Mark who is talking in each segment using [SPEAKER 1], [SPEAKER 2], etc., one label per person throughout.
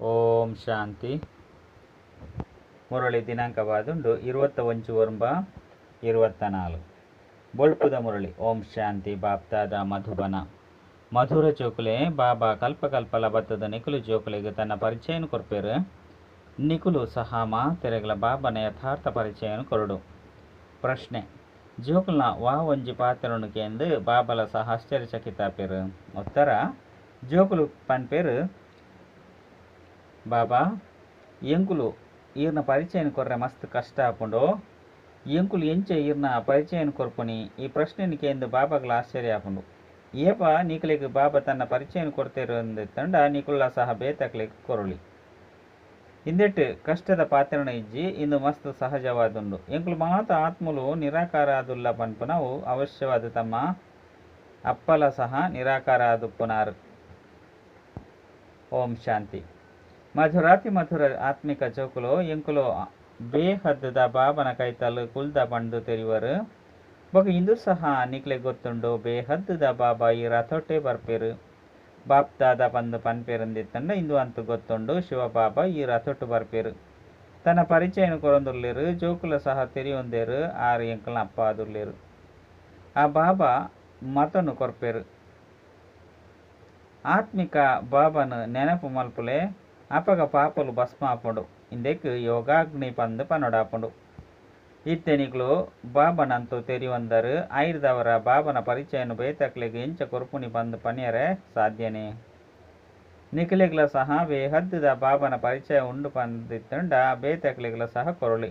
[SPEAKER 1] ಓಂ ಶಾಂತಿ. ಮುರಳಿ ದಿನಾಂಕವಾದುಂಡು ಇರುವತ್ತ ಒಂಚು ವರ್ಂಬ ಇರುವತ್ತ ನಾಲ್ಕು ಬೊಳ್ಪುದ ಮುರಳಿ, ಓಂ ಶಾಂತಿ, ಬಾಪ್ತಾದ ಮಧುಬನ. ಮಧುರ ಚೋಕುಲೆ ಬಾಬಾ ಕಲ್ಪಕಲ್ಪಲ ಬತ್ತದ ನಿಖುಲು ಚೋಕುಲೆಗೆ ತನ್ನ ಪರಿಚಯನ ಕೊರ್ಪೇರು. ನಿಖುಲು ಸಹಾಮ ತೆರೆಗಳ ಬಾಬನ ಯಥಾರ್ಥ ಪರಿಚಯನ ಕೊರಡು. ಪ್ರಶ್ನೆ, ಜೋಕುಲ್ನ ವಾ ಒಂಜಿ ಪಾತ್ರನು ಕೇಂದು ಬಾಬಲ ಸಹ ಆಶ್ಚರ್ಯಚಕಿತಾಪೇರು. ಉತ್ತರ, ಜೋಕುಲು ಪನ್ಪೇರು ಬಾಬಾ ಎಂಕುಲು ಈರ್ನ ಪರಿಚಯನ ಕೊರ್ರೆ ಮಸ್ತ್ ಕಷ್ಟ ಆಪುಂಡು ಎಂಕುಲು ಎಂಚ ಈರ್ನ ಪರಿಚಯನ ಕೊರ್ಪುನಿ ಈ ಪ್ರಶ್ನೆನ ಕೇಂದು ಬಾಬಾಗ್ಲ ಆಶ್ಚರ್ಯ ಆಪುಂಡು ಏಪ ನೀಕಲಿಗೆ ಬಾಬಾ ತನ್ನ ಪರಿಚಯನ ಕೊಡ್ತೇರು ತಂಡ ನೀಕುಲ್ಲ ಸಹ ಬೇತಕ್ಲಿಗೆ ಕೊರಳಿ ಇಂದೆಟ್ಟು ಕಷ್ಟದ ಪಾತ್ರಣ ಇಜ್ಜಿ ಇಂದು ಮಸ್ತ್ ಸಹಜವಾದುಂಡು ಎಂಕುಲು ಮಾತ ಆತ್ಮಲು ನಿರಾಕಾರ ಆದುಲ್ಲ ಪನ್ಪುನವು ಅವಶ್ಯವಾದ ತಮ್ಮ ಅಪ್ಪಲ ಸಹ ನಿರಾಕಾರ ಆದುಪ್ಪುನಾರು ಮಧುರಾತಿ ಮಧುರ ಆತ್ಮಿಕ ಚೌಕುಲು ಎಂಕುಲು ಬೇಹದ್ದದ ಬಾಬನ ಕೈತಲು ಕುಲ್ದ ಬಂಡು ತೆರಿವರು ಬೊಕ ಇಂದು ಸಹ ನಿಕ್ಲೆ ಗೊತ್ತುಂಡು ಬೇಹದ್ದದ ಬಾಬಾ ಈ ರಥೊಟ್ಟೆ ಬರ್ಪೇರು ಬಾಪ್ದಾದ ಬಂದು ಪನ್ಪೇರಂದಿತ್ತಂಡ ಇಂದು ಅಂತೂ ಗೊತ್ತುಂಡು ಶಿವಬಾಬಾ ಈ ರಥೊಟ್ಟು ಬರ್ಪೇರು ತನ್ನ ಪರಿಚಯನ ಕೊರೊಂದುರ್ಲೇರು ಜೋಕುಲ ಸಹ ತೆರಿಯೊಂದೇರು ಆರು ಎಂಕಲ್ನ ಅಪ್ಪ ಆ ಬಾಬಾ ಮತನು ಕೊರ್ಪೇರು ಆತ್ಮಿಕ ಬಾಬನು ನೆನಪು ಮಲ್ಪುಲೆ ಪಾಪಲು ಭಸ್ಮ ಆಪುಂಡು ಇಂದೆಕ್ ಯೋಗಾಗ್ನಿ ಪಂದು ಪನೊಡಾಪುಂಡು ಇತ್ತೆನಿಗ್ಲು ಬಾಬನಂತು ತೆರಿವಂದರು, ಐರ್ದವರ ಬಾಬನ ಪರಿಚಯನು ಬೇತಕ್ಲೆಗ್ ಇಂಚ ಕೊರ್ಪುನಿ ಬಂದು ಪನಿಯರೆ ಸಾಧ್ಯನೇ. ನಿಖಿಲೆಗ್ಲ ಸಹ ಬೇಹದ್ದದ ಬಾಬನ ಪರಿಚಯ ಉಂಡು ಪಂದಿತ್ತಂಡ ಬೇತಕ್ಲೆಗ್ಲ ಸಹ ಕೊರಳಿ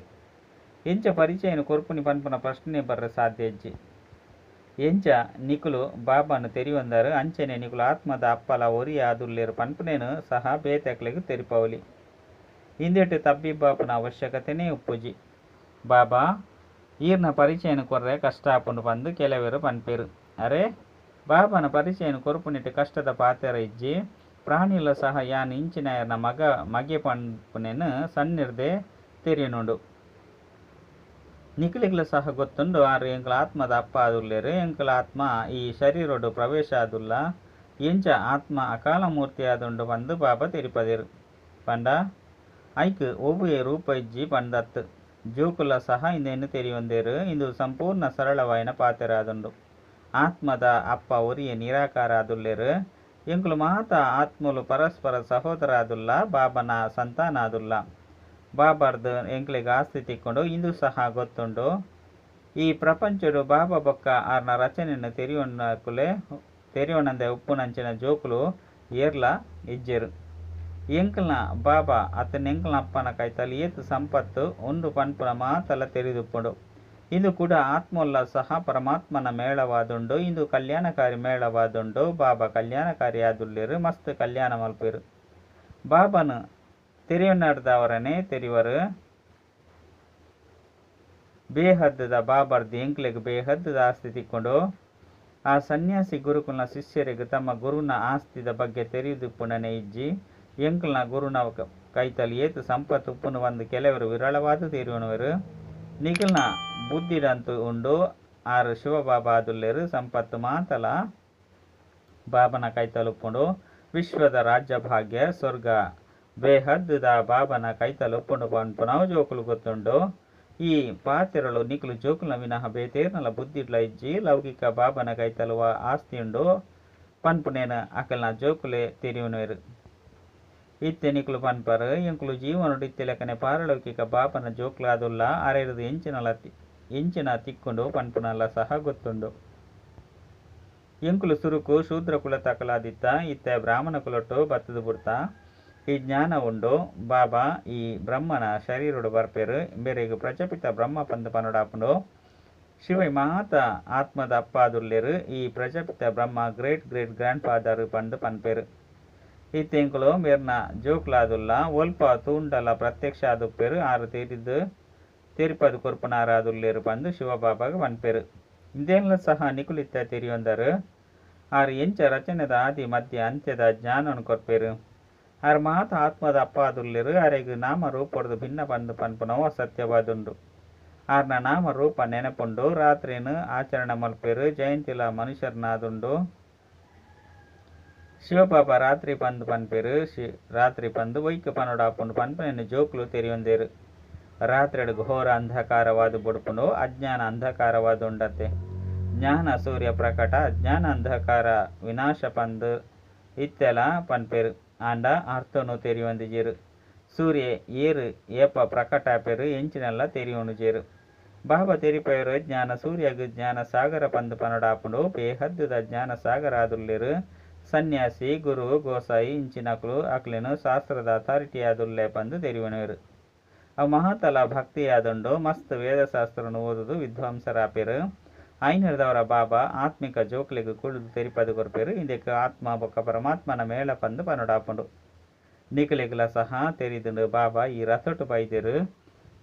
[SPEAKER 1] ಇಂಚ ಪರಿಚಯನು ಕೊರ್ಪುನಿ ಪನ್ಪುನ ಪ್ರಶ್ನೆ ಬರ್ರೆ ಸಾಧ್ಯ ನಿಕುಲು ಬಾಬಾನು ತೆರಿಯೊಂದರು ಅಂಚನೆ ನಿಕುಲು ಆತ್ಮದ ಅಪ್ಪಲ ಒರಿ ಆದುಲ್ಲೇರು ಪನ್ಪುನೇನು ಸಹ ಬೇತಕ್ಲೆಗ್ ತೆರಿಪವಲಿ ಇಂದೆಟ್ಟು ತಬ್ಬಿ ಬಾಪನ ಅವಶ್ಯಕತೆನೇ ಉಪ್ಪುಜಿ. ಬಾಬಾ, ಈರ್ನ ಪರಿಚಯನ ಕೊರ್ರೆ ಕಷ್ಟ ಆಪುಂಡು ಬಂದು ಕೆಲವರು ಪನ್ಪೇರು. ಅರೆ, ಬಾಬನ ಪರಿಚಯನ ಕೊರುಪುನಿಟ್ಟು ಕಷ್ಟದ ಪಾತೆರ ಇಜ್ಜಿ. ಪ್ರಾಣಿಲ ಸಹ ಯಾನ್ ಇಂಚಿನ ಮಗ, ಮಗೆ ಪನ್ಪುನೆನು ಸಣ್ಣಿರ್ದೆ ತೆರಿಯನುಂಡು. ನಿಖಿಲಿಗ್ಲ ಸಹ ಗೊತ್ತುಂಡು ಆರು ಎಂಕಲ ಆತ್ಮದ ಅಪ್ಪ ಆದುಲ್ಲೇರು ಎಂಕಲ ಆತ್ಮ ಈ ಶರೀರೋಡು ಪ್ರವೇಶ ಆದುಲ್ಲ, ಎಂಚ ಆತ್ಮ ಅಕಾಲ ಮೂರ್ತಿ ಆದುಂಡು ಬಂದು ಬಾಬ ತಿರುಪದಿರು, ಪಂಡ? ಐಕ್ ಒವ್ವೆ ರೂಪ ಇಜ್ಜಿ ಪಂಡತ್, ಜೋಕುಲ ಸಹ ಇನ್ನೇನು ತೆರೆಯೊಂದೇರು, ಇಂದು ಸಂಪೂರ್ಣ ಸರಳವಾಯಿನ ಪಾತ್ರ ಆದುಂಡು ಆತ್ಮದ ಅಪ್ಪ ಒರಿಯ ನಿರಾಕಾರ ಆದುಲ್ಲೇರು ಎಂಕುಲು ಮಾತ ಆತ್ಮಲು ಪರಸ್ಪರ ಸಹೋದರ ಆದುಲ್ಲ, ಬಾಬನ ಸಂತಾನ ಆದುಲ್ಲ. ಬಾಬಾರ್ದು ಎಂಕ್ಲೆಗೆ ಆಸ್ತಿ ತಿಕ್ಕೊಂಡು ಇಂದು ಸಹ ಗೊತ್ತುಂಡು ಈ ಪ್ರಪಂಚಡು ಬಾಬಾ ಬೊಕ್ಕ ಆರ್ನ ರಚನೆಯನ್ನು ತೆರಿಯೊಣ್ಣಕುಲೆ ತೆರೆಯೋಣಂದೆ ಉಪ್ಪುನಂಚಿನ ಜೋಕುಲು ಏರ್ಲ ಇಜ್ಜೆರು. ಎಂಕಲ್ನ ಬಾಬಾ ಅತನ ಎಂಕಲ್ನ ಅಪ್ಪನ ಕೈತಲಿ ಏತು ಸಂಪತ್ತು ಒಂದು ಪನ್ಪುನ ಮಾತಲ್ಲ ತೆರೆದುಪ್ಪುಂಡು. ಇಂದು ಕೂಡ ಆತ್ಮೋಲ್ಲ ಸಹ ಪರಮಾತ್ಮನ ಮೇಳವಾದುಂಡು, ಇಂದು ಕಲ್ಯಾಣಕಾರಿ ಮೇಳವಾದುಂಡು, ಬಾಬಾ ಕಲ್ಯಾಣಕಾರಿ ಆದುಲ್ಲಿರು ಮಸ್ತ್ ಕಲ್ಯಾಣ ಮಲ್ಪಿರು ಬಾಬನು ತೆರೆಯೊನ್ನಡ್ದವರನೇ ತೆರಿವರು ಬೇಹದ್ದದ ಬಾಬರ್ದಿ, ಎಂಕ್ಲೆಗ್ ಬೇಹದ್ದದ ಆಸ್ತಿ ತಿಕ್ಕೊಂಡು, ಆ ಸನ್ಯಾಸಿ ಗುರುಕುಲ್ನ ಶಿಷ್ಯರಿಗೆ ತಮ್ಮ ಗುರುನ ಆಸ್ತಿದ ಬಗ್ಗೆ ತೆರೆಯುದುಪ್ಪುಣನೆ ಇಜ್ಜಿ, ಎಂಕ್ಲ್ನ ಗುರುನ ಕೈತಲ್ಲಿ ಏತು ಸಂಪತ್ತು ಉಪ್ಪುನು ಒಂದು ಕೆಲವರು ವಿರಳವಾದ ತೀರುವನವರು ನಿಖಿಲ್ನ ಬುದ್ಧಿಡಂತು ಉಂಡು, ಆರು ಶಿವಬಾಬಾ ಆದುಲ್ಲೇರು ಸಂಪತ್ತು ಮಾತಲ. ಬಾಬನ ಕೈತಲುಪ್ಪುಂಡು ವಿಶ್ವದ ರಾಜ್ಯ ಭಾಗ್ಯ ಸ್ವರ್ಗ ಬೇಹದ್ದದ ಬಾಬನ ಕೈತಲುಪ್ಪುಂಡು ಪನ್ಪುನವು ಜೋಕುಲು ಗೊತ್ತುಂಡು. ಈ ಪಾತಿರಳು ನಿಕ್ಲು ಜೋಕುಲ ವಿನಃ ಬೇತೇರ್ನಲ ಬುದ್ಧಿಡ್ಲ ಇಜ್ಜಿ ಲೌಕಿಕ ಬಾಬನ ಕೈತಲುವ ಉಂಡು ಪನ್ಪುನೇನ ಅಕಲ್ನ ಜೋಕುಲೆ ತಿರಿಯುನವೇರು ಇತ್ತೆ ನಿಕ್ಲು ಪನ್ಪರ್ ಎಂಕುಲು ಜೀವನುಡು ಇತ್ತೆ ಲೆಕ್ಕನೆ ಪಾರಲೌಕಿಕ ಬಾಪನ ಜೋಕ್ಲಾದುಲ್ಲ ಅರೆರದು ಎಂಚಿನಲ ಎಂಚಿನ ತಿಕ್ಕುಂಡು ಪನ್ಪುನಲ್ಲ ಸಹ ಗೊತ್ತುಂಡು. ಎಂಕುಲು ಸುರುಕು ಶೂದ್ರ ಕುಲ ತಕಲಾದಿತ್ತ, ಇತ್ತೆ ಬ್ರಾಹ್ಮಣ ಕುಲಟ್ಟು ಬತ್ತದು ಬುಡ್ತ. ಈ ಜ್ಞಾನ ಉಂಡು ಬಾಬಾ, ಈ ಬ್ರಹ್ಮನ ಶರೀರುಡು ಬರ್ಪೇರು ಬೇರೆಗೆ ಪ್ರಜಾಪಿತ ಬ್ರಹ್ಮ ಪಂದ ಪನ್ನಡಾಪುಂಡು ಶಿವೈ ಮಾತ ಆತ್ಮದ ಅಪ್ಪ ಈ Prajapita Brahma great great grandfather ಪಂದು ಪನ್ಪೇರು. ಈ ತೆಂಕುಲು ಮೇರ್ನ ಜೋಕ್ಲಾದುಲ್ಲ ಒಲ್ಪ ತೂಂಡಲ ಪ್ರತ್ಯಕ್ಷ ಆದುಪ್ಪೇರು ಆರು ತೇರಿದ್ದು ತೇರಿಪದು ಕೊರ್ಪನಾರ ಆದುಲ್ಲೇರು ಪಂದು ಶಿವಬಾಬಾಗ ಪನ್ಪೇರು. ಇಂದೇನ್ಲ ಸಹ ನಿಕುಲಿತ್ತ ತಿರಿಯೊಂದರು, ಆರು ಎಂಚ ರಚನೆದ ಆದಿ ಮಧ್ಯ ಅಂತ್ಯದ ಜ್ಞಾನವನ್ನು ಕೊರ್ಪೇರು. ಆರು ಮಾತ ಆತ್ಮದ ಅಪ್ಪ ಆದುಲ್ಲೇರು ಆರೆಗ್ ನಾಮ ರೂಪದ ಭಿನ್ನ ಬಂದು ಪನ್ಪುನವ ಸತ್ಯವಾದುಂಡು ಆರ್ನ ನಾಮ ರೂಪ ನೆನಪುಂಡು, ರಾತ್ರಿನು ಆಚರಣೆ ಮಲ್ಪೇರು, ಜಯಂತಿಲ ಮನುಷ್ಯರ್ನಾದುಂಡು. ಶಿವಪಾಪ ರಾತ್ರಿ ಪಂದು ಪನ್ಪೆರು, ಶಿ ರಾತ್ರಿ ಪಂದು ವೈಕ ಪನೊಡಾಪುಂಡು, ಪನ್ಪನೆನ್ನು ಜೋಕುಲು ತೆರಿಯೊಂದೇರು. ರಾತ್ರಿಡು ಘೋರ ಅಂಧಕಾರವಾದ ಬುಡುಪುಂಡು, ಅಜ್ಞಾನ ಅಂಧಕಾರವಾದ ಉಂಡತೆ ಜ್ಞಾನ ಸೂರ್ಯ ಪ್ರಕಟ ಅಜ್ಞಾನ ಅಂಧಕಾರ ವಿನಾಶ ಪಂದು ಇತ್ತೆಲ ಪನ್ಪೆರು. ಆಂಡ ಅರ್ಥನು ತೆರಿಯೊಂದಿಜೇರು ಸೂರ್ಯ, ಏರು, ಏಪ, ಪ್ರಕಟ, ಪೆರು, ಎಂಚಿನೆಲ್ಲ ತೆರಿಯೊಣುಜೇರು ಬಾಬಾ ತೆರಿಪಯರು ಜ್ಞಾನ ಸೂರ್ಯಗು ಜ್ಞಾನ, ಸಾಗರ, ಪಂದು ಪನೊಡಾಪುಂಡು ಬೇಹದ್ದುದ ಜ್ಞಾನ, ಸಾಗರ ಆದುಲ್ಲೇರು ಸನ್ಯಾಸಿ, ಗುರು, ಗೋಸಾಯಿ ಇಂಚಿನಕ್ಲು ಅಕ್ಲೆನು, ಶಾಸ್ತ್ರದ ಅಥಾರಿಟಿ ಆದುಲ್ಲೆ ಪಂದು ತೆರಿವನರು ಅವು ಮಹಾತಲ ಭಕ್ತಿ ಆದುಂಡು ಮಸ್ತ್ ವೇದಶಾಸ್ತ್ರನು ಓದುದು ವಿದ್ವಾಂಸರಾಪೆರು ಐನರದವರ ಬಾಬಾ ಆತ್ಮಿಕ ಜೋಕ್ಲಿಗೆ ಕುಳಿದು ತೆರಿಪದು ಕೊರ್ಪೆರು. ಇದಕ್ಕೆ ಆತ್ಮ ಬೊಕ್ಕ ಪರಮಾತ್ಮನ ಮೇಳ ಪಂದು ಪನೊಡಾಪುಂಡು ನಿಕಲಿಗಲ ಸಹ ತೆರಿದುಂಡು, ಬಾಬಾ, ಈ ರಥೊಟ್ಟು ಬೈದೆರು.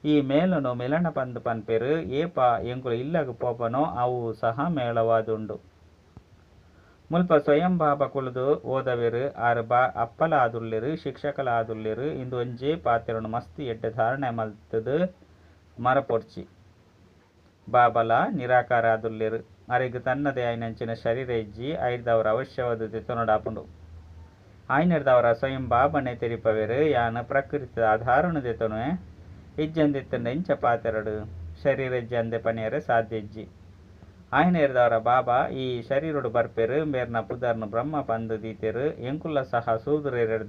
[SPEAKER 1] ಈ ಮೇಲನು ಮಿಲನ ಪಂದು ಪನ್ಪೆರು. ಏಪ ಎಂಕುಲು ಇಲ್ಲಗ ಪೋಪನೋ, ಅವು ಸಹ ಮೇಳವಾದುಂಡು. ಮುಲ್ಪ ಸ್ವಯಂ ಬಾಬಾ ಕುಳಿದು ಓದವೆರು. ಆರು ಬಾ ಅಪ್ಪಲ ಆದುಲ್ಲೆರು ಶಿಕ್ಷಕಲ ಆದುಲ್ಲೆರು ಇಂದು ಒಂಜೇ ಪಾತ್ರೆನು ಮಸ್ತ್ ಎಡ್ಡೆ ಧಾರಣೆ ಮಲ್ತದು ಮರಪೊರ್ಚಿ. ಬಾಬಲ ನಿರಾಕಾರ ಅದುಲ್ಲಿರ್ ಅರೆಗ್ ತನ್ನದೇ ಆಯ್ನ ಶರೀರ ಇಜ್ಜಿ ಆಯ್ದವ್ರ ಅವಶ್ಯವಾದ ದೆತೊನಡಾಪುಂಡು ಆಯ್ನಡ್ದವರ ಸ್ವಯಂ ಬಾಬನೆ ತೆರಿಪವೇರ್, ಯಾನ ಪ್ರಕೃತಿ ಆಧಾರಣ ದೆತೊನು ಇಜ್ಜಂದಿತ್ತ ಇಂಚ ಪಾತೆರಡು. ಶರೀರ ಇಜ್ಜಿ ಅಂದೆ ಪನಿಯರ ಸಾಧ್ಯ ಇಜ್ಜಿ ಆಯ್ನರ್ದವರ ಬಾಬಾ ಈ ಶರೀರಡು ಬರ್ಪೇರು, ಮೇರ್ನ ಪುದರ್ನ ಬ್ರಹ್ಮ ಪಂದು ದೀತೇರು ಎಂಕುಲ್ಲ ಸಹ ಸೂದರ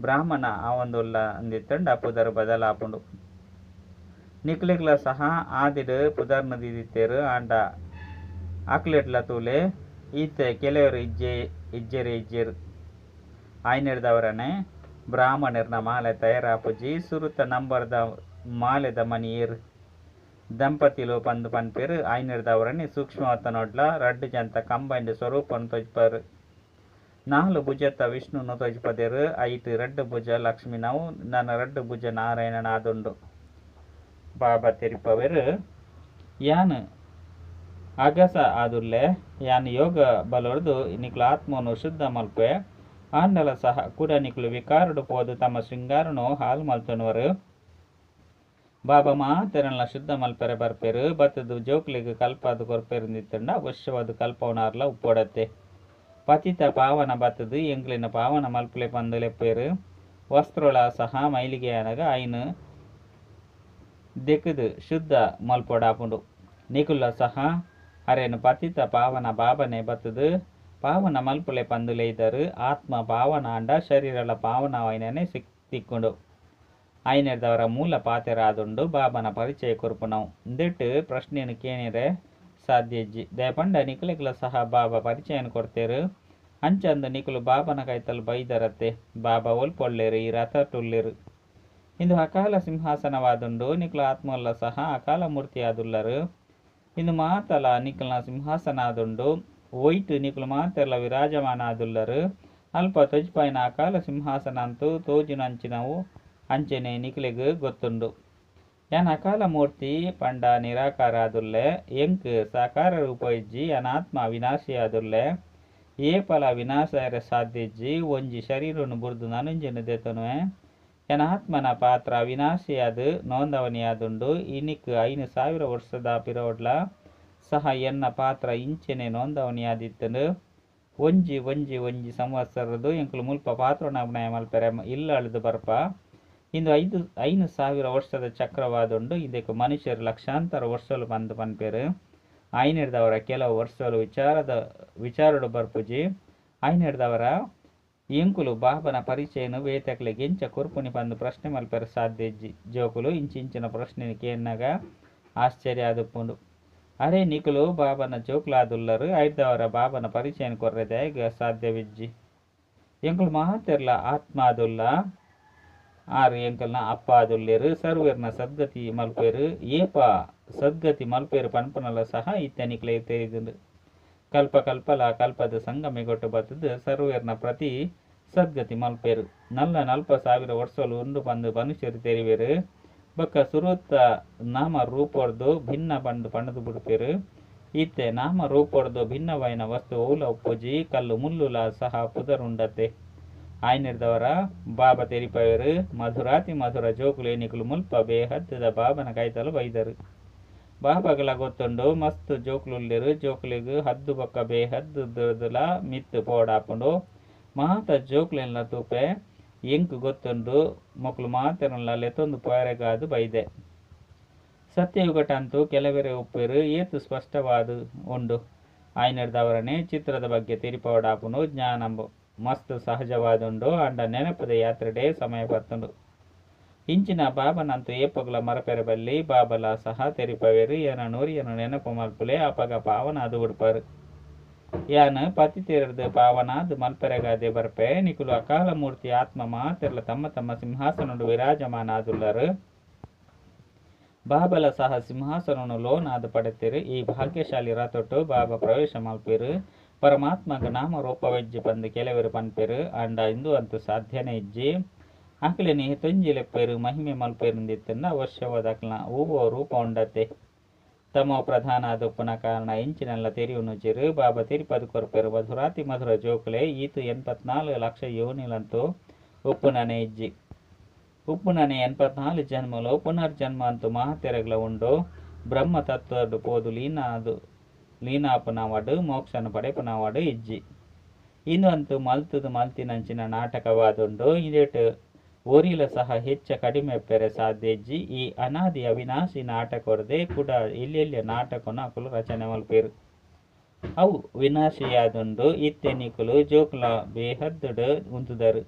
[SPEAKER 1] ಬ್ರಾಹ್ಮಣ ಆ ಒಂದುಲ್ಲ ಅಂದಿತ್ತಂಡ ಪುದರ್ ಬದಲಾಪುಂಡು. ನಿಕ್ಲಿಗ್ಲ ಸಹ ಆದಿಡು ಪುದರ್ನು ದಿದಿತ್ತೇರು ಆಂಡ. ಆಕ್ಲೆಟ್ಲ ತೂಲೆ ಈತೆ ಕೆಲವರು ಇಜ್ಜೆ, ಇಜ್ಜೆರೆ ಇಜ್ಜೆರು. ಆಯ್ನಿಡ್ದವರನೆ ಬ್ರಾಹ್ಮಣರ್ನ ಮಾಲೆ ತಯಾರಾಪುಜಿ ಸುರುತ ನಂಬರ್ದ ಮಾಲೆದ ಮನಿಯರ್. ದಂಪತಿಲು ಪಂದು ಪನ್ಪೆರು ಐನಿರ್ದವರನಿ ಸೂಕ್ಷ್ಮವತ್ತ ನೋಡ್ಲ ರಡ್ಡು ಜಂತ ಕಂಬೈಂಡ್ ಸ್ವರೂಪನು ತೊಜ್ಪರು. ನಾಲು ಭುಜತ್ತ ವಿಷ್ಣುನು ತೊಜ್ಪದೆರು ಐಟ್ ರಡ್ಡು ಭುಜ ಲಕ್ಷ್ಮಿ ನಾವು ನನ್ನ ರಡ್ಡು ಭುಜ ನಾರಾಯಣನ ಆದುಂಡು ತೆರಿಪವೆರು, ಯಾನ್ ಅಗಸ ಆದುಲ್ಲೆ, ಯಾನ್ ಯೋಗ ಬಲೊಡ್ದು ನಿಕ್ಲು ಆತ್ಮನು ಶುದ್ಧ ಮಲ್ಪೆ ಆಂಡಲ ಸಹ ಕೂಡ ನಿಕ್ಲು ವಿಕಾರಡು ಪೋದು ತಮ್ಮ ಶೃಂಗಾರನು ಹಾಲು ಮಲ್ತನವರು. ಬಾಬಾ ಮಾತೆರನ್ಲ ಶುದ್ಧ ಮಲ್ಪೆರೆ ಬರ್ಪೆರು, ಬತ್ತದು ಜೋಕ್ಲಿಗೆ ಕಲ್ಪ ಅದು ಕೊರ್ಪೆರಿಂದಿತ್ತಂಡ ಅವಶ್ಯವಾದ ಕಲ್ಪವನಾರ್ಲ ಉಪ್ಪೊಡತ್ತೆ. ಪತಿತ ಪಾವನ ಬತ್ತದು, ಎಂಗ್ಲಿನ ಪಾವನ ಮಲ್ಪಲೆ ಪಂದಲೆಪ್ಪೇರು. ವಸ್ತ್ರಗಳ ಸಹ ಮೈಲಿಗೆ ಆನಗ ಐನು ದೆಕ್ಕದು ಶುದ್ಧ ಮಲ್ಪೊಡಾಪುಂಡು. ನಿಕುಲ ಸಹ ಅರೇನು ಪತಿತ ಪಾವನ ಬಾಬನೆ ಬತ್ತದು. ಪಾವನ ಮಲ್ಪುಲೆ ಪಂದುಲೆ ಆತ್ಮ ಪಾವನ ಅಂಡ ಶರೀರಲ ಪಾವನವೈನನೆ ಸಿಕ್ ತಿಕ್ಕೊಂಡು ಐನೆರ್ದವರ ಮೂಲ ಪಾತೆರಾದುಂಡು ಬಾಬನ ಪರಿಚಯ ಕೊರ್ಪುನವು. ದಿಟ್ಟು ಪ್ರಶ್ನೆಯನ್ನು ಕೇಣಿರೆ ಸಾಧ್ಯಜ್ಜಿ. ದಯಪಂಡ ನಿಕಲಿಗ್ಲ ಸಹ ಬಾಬಾ ಪರಿಚಯನ ಕೊಡ್ತೇರು ಅಂಚಂದು ನಿಕುಲು ಬಾಬನ ಕೈತಲ್ ಬೈದರತ್ತೆ. ಬಾಬಾ ಒಲ್ಪೊಳ್ಳೇರು, ಈ ರಥ ಟುಲ್ಲೆರು ಇಂದು ಅಕಾಲ ಸಿಂಹಾಸನವಾದುಂಡು ನಿಖಲ ಆತ್ಮಲ್ಲ ಸಹ ಅಕಾಲ ಮೂರ್ತಿ ಆದುಲ್ಲರು ಇಂದು ಮಾತಲ ನಿಕುಲ್ನ ಸಿಂಹಾಸನ ಆದುಂಡು ಒಯ್ಟು ನಿಕುಲು ಮಾತೆಲ್ಲ ವಿರಾಜಮಾನ ಆದುಲ್ಲರು ಅಲ್ಪ ತೊಜ್ಪಾಯಿನ ಅಕಾಲ ಸಿಂಹಾಸನ ಅಂತೂ ತೋಜಿನಂಚಿನವು ಅಂಚನೆ ನಿಕ್ಲೆಗ್ ಗೊತ್ತುಂಡು. ಯಾನ್ ಅಕಾಲ ಮೂರ್ತಿ, ಪಂಡ ನಿರಾಕಾರ ಆದುಲ್ಲೆ ಎಂಕ್ ಸಾಕಾರ ರೂಪ ಇಜ್ಜಿ, ಅನಾತ್ಮ ವಿನಾಶಿ ಆದುಲ್ಲೆ ಏ ಫಲ ವಿನಾಶ ಸಾಧ್ಯ ಇಜ್ಜಿ, ಒಂಜಿ ಶರೀರನು ಬುರ್ದು ನನುಂಜನು ದೆತನುವೆ ಎನ ಆತ್ಮನ ಪಾತ್ರ ವಿನಾಶಿಯಾದ ನೋಂದವನಿಯಾದುಂಡು, ಇನಿಕ್ ಐನು ಸಾವಿರ ವರ್ಷದ ಪಿರೋಡ್ಲ ಸಹ ಎನ್ನ ಪಾತ್ರ ಇಂಚೆನೆ ನೋಂದವನಿಯಾದಿತ್ತನು ಒಂಜಿ ಒಂಜಿ ಒಂಜಿ ಸಂವತ್ಸರದು ಎಂಕುಲು ಮುಲ್ಪ ಪಾತ್ರನಾಭನಯ ಮಲ್ಪೆರೆ, ಇಲ್ಲ ಅಳಿದು ಬರ್ಪ. ಇಂದು ಐದು, ಐನು ಸಾವಿರ ವರ್ಷದ ಚಕ್ರವಾದುಂಡು ಇದಕ್ಕೆ ಮನುಷ್ಯರು ಲಕ್ಷಾಂತರ ವರ್ಷಲು ಬಂದು ಪನ್ಪೇರು. ಐನಿಡ್ದವರ ಕೆಲವು ವರ್ಷಲು ವಿಚಾರದ, ವಿಚಾರಡು ಬರ್ಪುಜಿ. ಐನಿಡ್ದವರ ಬಾಬನ ಪರಿಚಯನು ವೇತಕ್ಲೆ ಗೆಂಚ ಕುರ್ಪುನಿ ಬಂದು ಪ್ರಶ್ನೆ ಸಾಧ್ಯ ಇಜ್ಜಿ. ಜೋಕುಲು ಇಂಚಿಂಚಿನ ಪ್ರಶ್ನೆ ಕೇನ್ನಾಗ ಆಶ್ಚರ್ಯ ಆದುಪ್ಪುಂಡು. ಅರೆ ನಿಕುಲು ಬಾಬನ ಜೋಕ್ಲಾದುಲ್ಲರು ಐದವರ ಬಾಬನ ಪರಿಚಯನ ಕೊರ್ರೆದೆ ಸಾಧ್ಯವಿಜ್ಜಿ. ಎಂಕುಲು ಮಾತೆರ್ಲ ಆತ್ಮ ಆದುಲ್ಲ ಆರು ಎಂಕಲ್ನ ಅಪ್ಪ ಆದುಲ್ಲೆರು ಸರ್ವೇರ್ನ ಸದ್ಗತಿ ಮಲ್ಪೇರು, ಏಪ ಸದ್ಗತಿ ಮಲ್ಪೇರು ಪನ್ಪನಲ ಸಹ ಇತ್ಯನಿಕ್ಲೆ ತೆರಿದುಂಡು. ಕಲ್ಪ ಕಲ್ಪಲ ಕಲ್ಪದ ಸಂಗಮಿಗೊಟ್ಟು ಬತ್ತದು ಸರ್ವೇರ್ನ ಪ್ರತಿ ಸದ್ಗತಿ ಮಲ್ಪೇರು. ನಲ್ಲ ನಲ್ಪ ಸಾವಿರ ವರ್ಷಲು ಉಂಡು ಬಂದು ಮನುಷ್ಯರು ತೆರಿವೇರು. ಬಕ್ಕ ಸುರುತ್ತ ನಾಮ ರೂಪೊಡ್ದು ಭಿನ್ನ ಬಂದು ಪಣದು ಬಿಡ್ಪೇರು. ಇತ್ತೆ ನಾಮ ರೂಪೊಡ್ದು ಭಿನ್ನವೈನ ವಸ್ತು ಉಲ ಉಪ್ಪುಜಿ ಕಲ್ಲು ಮುಲ್ಲುಲ ಸಹ ಪುದರುಂಡತೆ ಆಯ್ನಿರ್ದವರ ಬಾಬ ತೆರಿಪಯರು ಮಧುರಾತಿ ಮಧುರ ಜೋಕುಲು ಎನಿಕುಲು ಮುಲ್ಪ ಬೇಹದ್ದದ ಬಾಬನ ಕೈತಲು ಬೈದರು. ಬಾಬಾಗಲ ಗೊತ್ತುಂಡು, ಮಸ್ತ್ ಜೋಕ್ಲುಲ್ಲೆರ್ ಜೋಕ್ಲೆಗ್ ಹದ್ದು ಬೊಕ್ಕ ಬೇಹದ್ದು ದುರ್ದುಲ, ಮಿತ್ತು ಪೋಡಾಪುಂಡು ಮಾತ ಜೋಕ್ಲೆನ್ಲ ತೂಪೆ, ಎಂಕ್ ಗೊತ್ತುಂಡು, ಮೊಕ್ಲು ಮಾತೆರಲ್ಲ ಲೆತ್ತೊಂದು ಪೋರೆಗಾದು ಬೈದೆ. ಸತ್ಯಯುಗಟಂತೂ ಕೆಲವೆರೆ ಒಪ್ಪಿರು ಏತು ಸ್ಪಷ್ಟವಾದ ಉಂಡು. ಆಯ್ನಡ್ದವರನೆ ಚಿತ್ರದ ಬಗ್ಗೆ ತಿರಿಪವಡಾಪುನು ಜ್ಞಾನಂಬು. ಮಸ್ತ್ ಸಹಜವಾದುಂಡು, ಅಂಡ ನೆನಪದ ಯಾತ್ರೆಡೆ ಸಮಯ ಬರ್ತುಂಡು. ಇಂಚಿನ ಬಾಬನಂತೂ ಮರಪೆರೆ ಬಲ್ಲಿ ಬಾಬಲ ಸಹ ತೆರಿಪವೆರು. ಏನ ನೂರಿಯನು ನೆನಪು ಮಲ್ಪುಲೆ ಅಪಗ ಪಾವನ ಅದು ಉಡ್ಪರು. ಯಾನ ಪತಿ ತೀರದ ಪಾವನಾದ್ ಮಲ್ಪೆರಗಾದೆ ಬರ್ಪೆ. ನಿಕುಲು ಅಕಾಲ ಮೂರ್ತಿ ಆತ್ಮ ಮಾತೆರ್ಲ ತಮ್ಮ ತಮ್ಮ ಸಿಂಹಾಸನಡು ವಿರಾಜಮಾನ ಆದುಲ್ಲರು ಬಾಬಲ ಸಹ ಸಿಂಹಾಸನನು ಲೋನಾದ ಪಡೆತಿರು. ಈ ಭಾಗ್ಯಶಾಲಿ ರಥೊಟ್ಟು ಬಾಬ ಪ್ರವೇಶ ಮಲ್ಪಿರು. ಪರಮಾತ್ಮಗ ನಾಮ ರೂಪವೆಜ್ಜಿ ಬಂದು ಕೆಲವರು ಪನ್ಪೆರು. ಅಂಡ ಇಂದು ಅಂತೂ ಸಾಧ್ಯನೇ ಇಜ್ಜಿ. ಆಕಲಿನಿ ಪೈರು, ಮಹಿಮೆ ಮಲ್ಪೆರುಂದಿತ್ತಂದ ವರ್ಷವದಕ್ಲ ಹೂವು ರೂಪ ಉಂಡತೆ. ತಮ್ಮ ಪ್ರಧಾನ ದುಪ್ಪನ ಕಾರಣ ಇಂಚಿನೆಲ್ಲ ತೆರಿಯುನು ಚಿರು ಬಾಬಾ ತಿರುಪತಿ ಕೊರಪೆರು, ಮಧುರಾತಿ ಮಧುರ ಜೋಕುಲೆ, ಈತು ಎನ್ಪತ್ನಾಲ್ಕು ಲಕ್ಷ ಯೋನಿಲಂತೂ ಉಪ್ಪುನನೆ ಇಜ್ಜಿ. ಉಪ್ಪುನನೆ ಎನ್ಪತ್ನಾಲ್ಕು ಜನ್ಮಲು, ಪುನರ್ಜನ್ಮ ಅಂತೂ ಮಹಾತೆರಗ್ಲ ಉಂಡು. ಬ್ರಹ್ಮ ತತ್ವಡು ಪೋದು ಲೀನಾದು, ಲೀನಾಪನವಾಡು, ಮೋಕ್ಷನ ಪಡೆಪನವಾಡು ಇಜ್ಜಿ. ಇನ್ನು ಅಂತೂ ಮಲ್ತದು ಮಲ್ತಿನಂಚಿನ ನಾಟಕವಾದುಂಡು, ಇದೇಟು ಓರಿಲ ಸಹ ಹೆಚ್ಚ ಕಡಿಮೆ ಪೆರೆ ಸಾಧ್ಯಜ್ಜಿ ಈ ಅನಾದಿ ಅವಿನಾಶಿ ನಾಟಕವರದೆ ಕೂಡ ಎಲ್ಲೆಲ್ಲಿ ನಾಟಕನ ಅಕುಲು ರಚನೆ ಮಲ್ಪೇರು. ಅವು ವಿನಾಶಿಯಾದುಂಡು ಇತ್ತೆನಿಕುಲು ಜೋಕುಲ ಬೇಹದ್ದುಡು ಉಂತುದರು.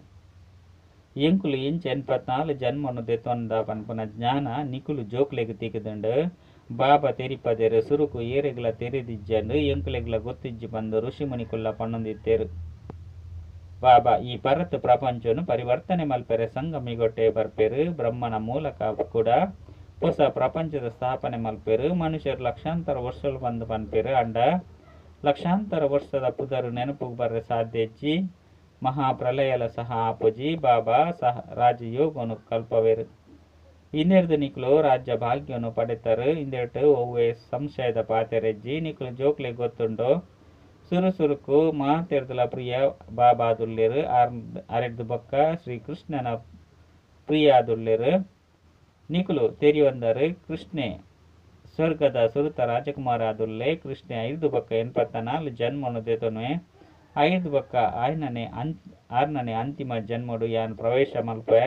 [SPEAKER 1] ಎಂಕುಲು ಇಂಚ ಎನ್ಪತ್ನಾಲು ಜನ್ಮನು ದೆತ್ತೊಂದ ಪನ್ಪುನ ಜ್ಞಾನ ನಿಕುಲು ಜೋಕ್ಲೆಗ್ ತಿಗಿದುಂಡು ಬಾಬಾ ತೆರಿಪದೆರು ಸುರುಕು ಏರೆಗ್ಲ ತೆರೆದಿಜ್ಜಂಡು ಎಂಕುಲೆಗ್ಲ ಗೊತ್ತಿಜ್ಜಿ ಬಂದು ಋಷಿಮುನಿಕುಲ್ಲ ಪಣ್ಣೊಂದಿತ್ತೇರು. ಬಾಬಾ, ಈ ಪರತ್ ಪ್ರಪಂಚನು ಪರಿವರ್ತನೆ ಮಲ್ಪೆರೆ ಸಂಗಮಿಗೊಟ್ಟೆ ಬರ್ಪೆರು, ಬ್ರಹ್ಮನ ಮೂಲಕ ಕೂಡ. ಹೊಸ ಪ್ರಪಂಚದ ಸ್ಥಾಪನೆ ಮಲ್ಪೆರು, ಮನುಷ್ಯರು ಲಕ್ಷಾಂತರ ವರ್ಷಲು ಬಂದು ಪನ್ಪೆರು ಅಂಡ. ಲಕ್ಷಾಂತರ ವರ್ಷದ ಪುದರು ನೆನಪು ಬರ್ರೆ ಸಾಧ್ಯ ಇಜ್ಜಿ ಮಹಾಪ್ರಲಯಲ ಸಹ ಆಪುಜಿ, ಬಾಬಾ ಸಹ ರಾಜಯೋಗನು ಕಲ್ಪವೇರು. ಇನ್ನೆರಡು ನಿಕ್ಲು ರಾಜ್ಯ ಭಾಗ್ಯವನ್ನು ಪಡೆತರು ಇಂದೆರಡು ಒವ್ವೆ ಸಂಶಯದ ಪಾತೆರೆಜ್ಜಿ ನಿಕ್ಲು ಜೋಕ್ಲೆ ಗೊತ್ತುಂಡು. ಸುರುಕು ಮಾತೆರ್ದಲ ಪ್ರಿಯ ಬಾಬಾದುಲ್ಲೆರು ಅರೆಡ್ದು ಬೊಕ್ಕ ಶ್ರೀಕೃಷ್ಣನ ಪ್ರಿಯಾದುಲ್ಲೆರು ನಿಕುಲು ತೆರಿಯೊಂದರು, ಕೃಷ್ಣೆ ಸ್ವರ್ಗದ ಸುರುತ ರಾಜಕುಮಾರ ಆದುಲ್ಲೆ ಕೃಷ್ಣೆ ಐದು ಬಕ್ಕ ಎನ್ಪತ್ತ ನಾಲ್ಕು ಜನ್ಮನು ದೇತನು ಐದು ಬಕ್ಕ ಆಯ್ನನೆ ಅನ್ ಆರ್ನನೆ ಅಂತಿಮ ಜನ್ಮಡು ಯಾನ್ ಪ್ರವೇಶ ಮಲ್ಪೆ,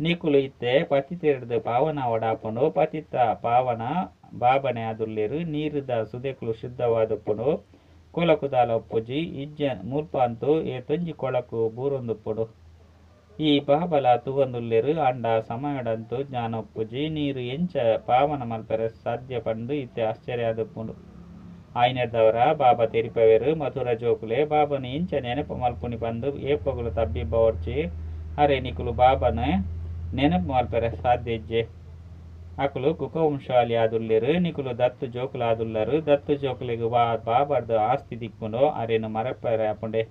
[SPEAKER 1] ನಿಕುಲು ಇತ್ತೆ ಪತಿತೆರ್ದು ಪಾವನ ಒಡಾಪನು ಪತಿತ ಪಾವನ ಬಾಬನೆ ಆದುಲ್ಲೆರು ನೀರಿದ ಸುದೆಕುಲು ಶುದ್ಧವಾದಪ್ಪುಡು ಕೊಳಕುದಾಲ ಉಪ್ಪುಜಿ ಇಜ್ಜ ಮುಲ್ಪ ಅಂತೂ ಏ ತೊಂಜಿ ಕೊಳಕು ಪೊಡು. ಈ ಬಾಬಲ ತುವಂದುಲ್ಲೆರು ಅಂಡ ಸಮಯಡಂತು ಜ್ಞಾನ ಉಪ್ಪುಜಿ ನೀರು ಎಂಚ ಪಾವನ ಮಲ್ಪರೆ ಸಾಧ್ಯ ಪಂಡು ಇತ್ತೆ ಆಶ್ಚರ್ಯ ಆದಪ್ಪುಂಡು ದವರ ಬಾಬಾ ತೆರಿಪವೆರು, ಮಧುರ ಜೋಕುಲೆ, ಬಾಬನ ಇಂಚ ನೆನಪು ಮಲ್ಪುನಿ ಬಂದು ಏಪಗುಲು ತಬ್ಬಿ ಬವರ್ಚಿ ಅರೆ ನಿಕುಲು ಬಾಬನ ನೆನಪು ಮಲ್ಪರೆ ಸಾಧ್ಯ ಇಜ್ಜೆ. ಅಕುಲು ಕುಕವಂಶಾಲಿ ಆದುಲ್ಲೆರ್, ನಿಕುಲು ದತ್ತು ಜೋಕುಲು ಆದುಲ್ಲರು, ದತ್ತು ಜೋಕುಲಿಗೆ ಬಾ ಬಾಬರ್ದು ಆಸ್ತಿ ದಿಕ್ಕುಂಡು ಅರೇನು ಮರಪರೆ ಅಪುಂಡೆ.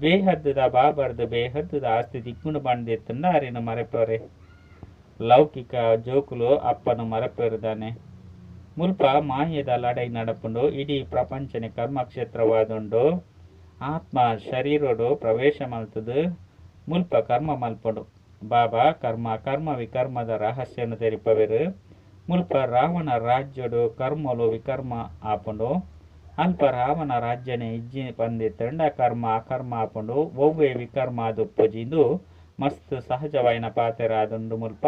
[SPEAKER 1] ಬೇಹದ್ದುದ ಬಾಬರ್ದು ಬೇಹದ್ದ ಆಸ್ತಿ ದಿಕ್ಕುಂಡು ಬಂದೆತ್ತಂದ ಅರೇನು ಮರಪರೆ. ಲೌಕಿಕ ಜೋಕುಲು ಅಪ್ಪನು ಮರಪೆರುದಾನೆ ಮುಲ್ಪ ಮಾಯದ ಲಡೈ ನಡಪುಂಡು, ಇಡೀ ಪ್ರಪಂಚನೆ ಕರ್ಮಕ್ಷೇತ್ರವಾದುಂಡು. ಆತ್ಮ ಶರೀರಡು ಪ್ರವೇಶ ಮಲ್ತದು, ಮುಲ್ಪ ಕರ್ಮ ಮಲ್ಪುಂಡು. ಬಾಬಾ, ಕರ್ಮ ಕರ್ಮ ವಿಕರ್ಮದ ರಹಸ್ಯನು ತೆರಿಪವೆರು. ಮುಲ್ಪ ರಾವಣ ರಾಜ್ಯಡು ಕರ್ಮಲು ವಿಕರ್ಮ ಆಪುಂಡು. ಅಲ್ಪ ರಾವಣ ರಾಜ್ಯನೇ ಇಜ್ಜಿ ಪಂದಿ ತಂಡ ಕರ್ಮ ಅಕರ್ಮ ಆಪುಂಡು. ಒವ್ವೆ ವಿಕರ್ಮ ದುಪ್ಪಜಿಂದು ಮಸ್ತ್ ಸಹಜವಾಯಿನ ಪಾತೆರಾದಂಡು ಮುಲ್ಪ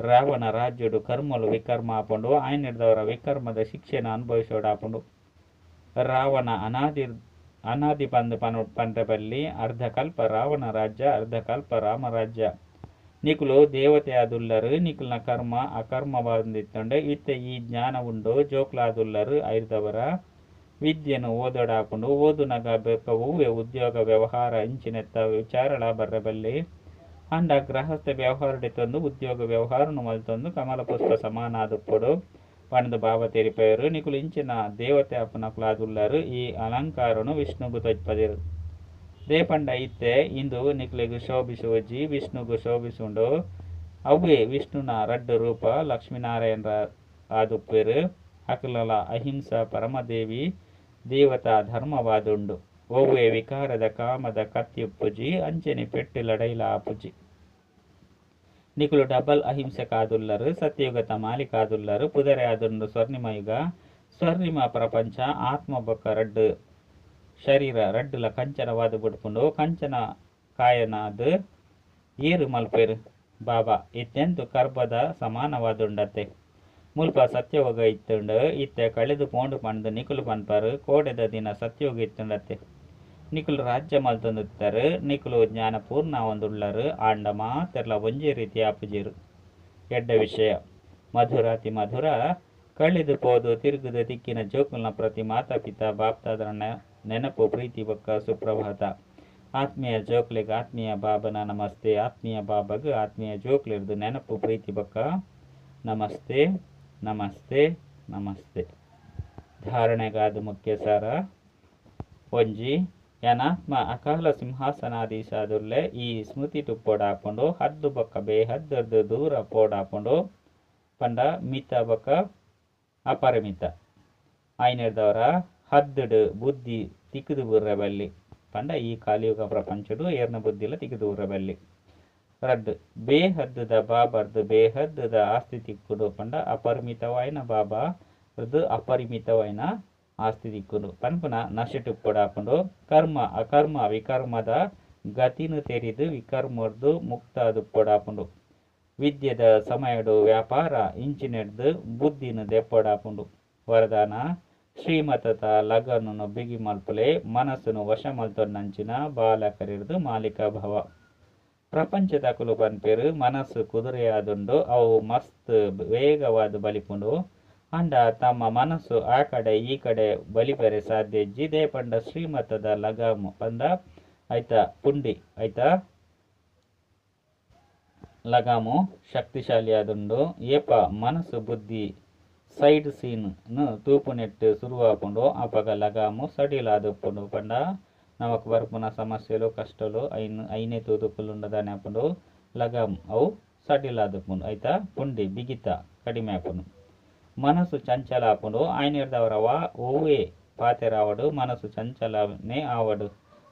[SPEAKER 1] ರಾವಣ ರಾಜ್ಯಡು ಕರ್ಮಲು ವಿಕರ್ಮ ಆಪುಂಡು. ಆಯ್ನಿಡ್ದವರ ವಿಕರ್ಮದ ಶಿಕ್ಷೆನ ಅನುಭವಿಸೋಡಾಪುಂಡು ರಾವಣ ಅನಾದಿ ಅನಾದಿ ಬಂದು ಪನ್ ಪಂಡ್ರೆ ಬಲ್ಲಿ ಅರ್ಧಕಲ್ಪ ರಾವಣ ರಾಜ್ಯ, ಅರ್ಧಕಲ್ಪ ರಾಮ ರಾಮರಾಜ್ಯ ನಿಕುಲು ದೇವತೆ ಆದುಲ್ಲರು ನಿಕುಲ್ನ ಕರ್ಮ ಅಕರ್ಮ ಬಂದಿತ್ತಂಡೆ ಇತ್ತೆ ಈ ಜ್ಞಾನ ಉಂಡು ಜೋಕ್ಲಾದುಲ್ಲರು ಐದವರ ವಿದ್ಯೆನು ಓದೋಡಾಪುಂಡು ಓದುನಗ ಬೇಕವು ಉದ್ಯೋಗ ವ್ಯವಹಾರ ಇಂಚಿನೆತ್ತ ವಿಚಾರಳ ಬರ್ರಬಲ್ಲಿ ಅಂಡ ಗೃಹಸ್ಥ ವ್ಯವಹಾರ ತಂದು ಉದ್ಯೋಗ ವ್ಯವಹಾರನು ಮಲ್ತೊಂದು ಕಮಲ ಪುಷ್ಪ ಸಮಾನ ಆದುಪ್ಪುಡು ಪಣದು ಭಾವ ತೆರಿಪೆಯರು ನಿಕುಲು ಇಂಚಿನ ದೇವತೆ ಅಪ್ಪನಕುಲಾದುಲ್ಲರು ಈ ಅಲಂಕಾರನು ವಿಷ್ಣುಗು ತೊಜ್ಪದಿರು ದೇಪಂಡ ಇತ್ತೆ, ಇಂದು ನಿಕ್ಲೆಗು ಶೋಭಿಸುವಜಿ ವಿಷ್ಣುಗು ಶೋಭಿಸುಂಡು. ಅವೇ ವಿಷ್ಣುನ ರಡ್ಡ ರೂಪ, ಲಕ್ಷ್ಮೀನಾರಾಯಣರ ಆದುಪ್ಪೆರು, ಅಕಲಲ ಅಹಿಂಸಾ ಪರಮದೇವಿ, ದೇವತಾ ಧರ್ಮವಾದುಂಡು. ಒವ್ವೆ ವಿಕಾರದ ಕಾಮದ ಕತ್ತಿಪ್ಪುಜಿ ಅಂಚನೆ ಪೆಟ್ಟು ಲಡೈಲ ಆಪುಜಿ ನಿಕುಲು ಡಬಲ್ ಅಹಿಂಸೆ ಕಾದುಲ್ಲರು ಸತ್ಯಯುಗತ ಮಾಲಿ ಕಾದುಲ್ಲರು ಪುದರೆ ಆದುಂಡು ಸ್ವರ್ಣಿಮಯುಗ ಸ್ವರ್ಣಿಮ ಪ್ರಪಂಚ ಆತ್ಮ ಬೊಕ್ಕ ರಡ್ಡು. ಶರೀರ ರಡ್ಡುಲ ಕಂಚನವಾದ ಬಿಡ್ಕೊಂಡು ಕಂಚನ ಕಾಯನಾದ ಏರು ಮಲ್ಪೇರು ಬಾಬಾ, ಇತ್ತೆಂದು ಕರ್ಬದ ಸಮಾನವಾದುಂಡತೆ. ಮುಲ್ಪ ಸತ್ಯಯೋಗ ಇತ್ತುಂಡು, ಇತ್ತೆ ಕಳೆದು ಪೋಂಡು ಪಂಡು ನಿಕುಲು ಪನ್ಪರು, ಕೋಡೆದ ದಿನ ಸತ್ಯಯೋಗ ಇತ್ತುಂಡತೆ. ನಿಕುಲು ರಾಜ್ಯ ಮಲ್ತಂದಿತ್ತರು ನಿಕುಲು ಜ್ಞಾನ ಪೂರ್ಣ ಒಂದುಳ್ಳರು ಆಂಡ ಮಾತೆರ್ಲ ಒಂಜಿ ರೀತಿ ಆಪುಜಿರು. ಎಡ್ಡ ವಿಷಯ, ಮಧುರಾತಿ ಮಧುರ, ಕಳೆದು ಪೋದು ತಿರುಗುದು ದಿಕ್ಕಿನ ಜೋಕುಲ್ನ ಪ್ರತಿ ಮಾತಾ ಪಿತಾ ನೆ- ನೆನಪು, ಪ್ರೀತಿ ಬೊಕ್ಕ ಸುಪ್ರಭಾತ ಆತ್ಮೀಯ ಜೋಕ್ಲಿಗೆ ಆತ್ಮೀಯ ಬಾಬನ ನಮಸ್ತೆ. ಆತ್ಮೀಯ ಬಾಬಗ್ ಆತ್ಮೀಯ ಜೋಕ್ಲಿರ್ದು ನೆನಪು, ಪ್ರೀತಿ ಬೊಕ್ಕ ನಮಸ್ತೆ ನಮಸ್ತೆ ನಮಸ್ತೆ. ಧಾರಣೆಗಾದ ಮುಖ್ಯ ಸಾರ ಒಂಜಿ, ಯನಾತ್ಮ ಅಕಾಲ ಸಿಂಹಾಸನಾಧೀಶಾದುರ್ಲೆ ಈ ಸ್ಮೃತಿ ಟುಪ್ಪೋಡಾಪುಂಡು ಹದ್ದು ಬೊಕ್ಕ ಬೇಹದ್ದರ್ದು ದೂರ ಪೋಡಾಕೊಂಡು ಪಂಡ ಮಿತ ಬೊಕ್ಕ ಅಪರಿಮಿತ. ಐನರ್ದವರ ಹದ್ದಡು ಬುದ್ಧಿ ತಿಕ್ಕದು ಬುರ್ರ ಬಲ್ಲಿ. ಪಂಡ ಈ ಕಾಲಿಯುಗ ಪ್ರಪಂಚಡು ಏರ್ನ ಬುದ್ಧಿಲ ತಿಕ್ಕದು ಬುರ್ರ ಬಲ್ಲಿ. ರದ್ದು ಬೇಹದ್ದದ ಬಾಬರ್ದು ಬೇಹದ್ದದ ಆಸ್ತಿ ತಿಕ್ಕುಡು ಪಂಡ ಅಪರಿಮಿತವಾಯಿನ ಬಾಬಾ ಅದು ಅಪರಿಮಿತವಾಯಿನ ಆಸ್ತಿ ತಿಕ್ಕುಡು ಪನ್ಪುನ ನಶಟು ಪುಂಡು ಕರ್ಮ, ಅಕರ್ಮ, ವಿಕರ್ಮದ ಗತಿನು ತೆರಿದು ವಿಕರ್ಮರ್ದು ಮುಕ್ತ ದುಪ್ಪೊಡಾಪುಂಡು ವಿದ್ಯೆದ ಸಮಯಡು ವ್ಯಾಪಾರ, ಇಂಚಿನೆಡ್ದು ಬುದ್ಧಿನ ದೆಪ್ಪೊಡಾಪುಂಡು ವರದಾನ ಶ್ರೀಮತದ ಲಗನನು ಬಿಗಿ ಮಲ್ಪಲೆ, ಮನಸ್ಸನ್ನು ವಶ ಮಲ್ತೊನ್ನಂಚಿನ ಬಾಲಕರಿರ್ದು ಮಾಲಿಕ ಭವ. ಪ್ರಪಂಚದ ಕುಲು ಪೇರು ಮನಸ್ಸು ಕುದುರೆಯಾದುಂಡು, ಅವು ಮಸ್ತ್ ವೇಗವಾದ ಬಲಿಪುಂಡು. ಅಂಡ ತಮ್ಮ ಮನಸ್ಸು ಆ ಕಡೆ ಈ ಕಡೆ ಬಲಿಪೆರೆ ಸಾಧ್ಯ ಜಿದೆ ಪಂಡ ಶ್ರೀಮತದ ಲಗಾಮು ಪಂದ ಐತ ಪುಂಡಿ, ಐತ ಲಗಾಮು ಶಕ್ತಿಶಾಲಿಯಾದುಂಡು. ಏಪ ಮನಸ್ಸು ಬುದ್ಧಿ ಸೈಡ್ ಸೀನ್ ನು ತೂಪು ನೆಟ್ಟು ಸುರುವಾಪುಂಡು ಅಪಗ ಲಗಾಮು ಸಡಿಲಾದುಪ್ಪುಂಡು ಪಂಡ ನಮಕ್ ಬರ್ಪುನ ಸಮಸ್ಯೆಲು ಕಷ್ಟಲು ಐನ್ ಐನೆ ತೂದುಕುಲುಂಡದಾನೆ ಅಪ್ಪುಂಡು ಲಗಾಮ್ ಅವು ಸಡಿಲಾದುಪ್ಪುಂಡು ಐತ ಪುಂಡಿ ಬಿಗಿತ ಕಡಿಮೆ ಆಪುಂಡು ಮನಸ್ಸು ಚಂಚಲ ಆಪುಂಡು ಆಯ್ನಿರ್ದವರವ ಓವೇ ಪಾತೆರಾವಡು ಮನಸ್ಸು ಚಂಚಲನೆ ಆವಡು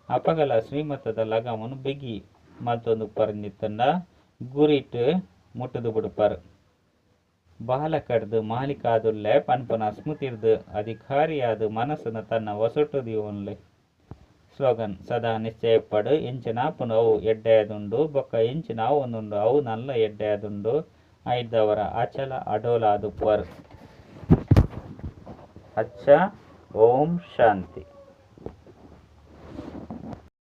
[SPEAKER 1] ಅಪಗಲ ಶ್ರೀಮತದ ಲಗಾಮನು ಬಿಗಿ ಮಲ್ತೊಂದು ಪರಂದಿತ್ತಂಡ ಗುರಿಟ್ ಮುಟ್ಟದು ಬಿಡುಪರ್ ಬಾಲಕಡ್ದು ಮಾಲೀಕಾದುಲ್ಲೇ ಪನ್ಪುನ ಸ್ಮೃತಿರ್ದು ಅಧಿಕಾರಿಯಾದ ಮನಸ್ಸನ್ನು ತನ್ನ ಹೊಸಟು ಒನ್ಲೆ ಸ್ಲೋಗನ್ ಸದಾ ನಿಶ್ಚಯಪಡು ಪಡು ಇಂಚಿನ ಅವು ಎಡ್ಡೆಯದುಂಡು, ಬೊಕ್ಕ ಇಂಚಿನ ಒಂದುಂಡು ಅವು ನಲ್ಲ ಎಡ್ಡೆಯದುಂಡು, ಐದವರ ಅಚಲ ಅಡೋಲಾದು ಪರ್. ಅಚ್ಚ, ಓಂ ಶಾಂತಿ.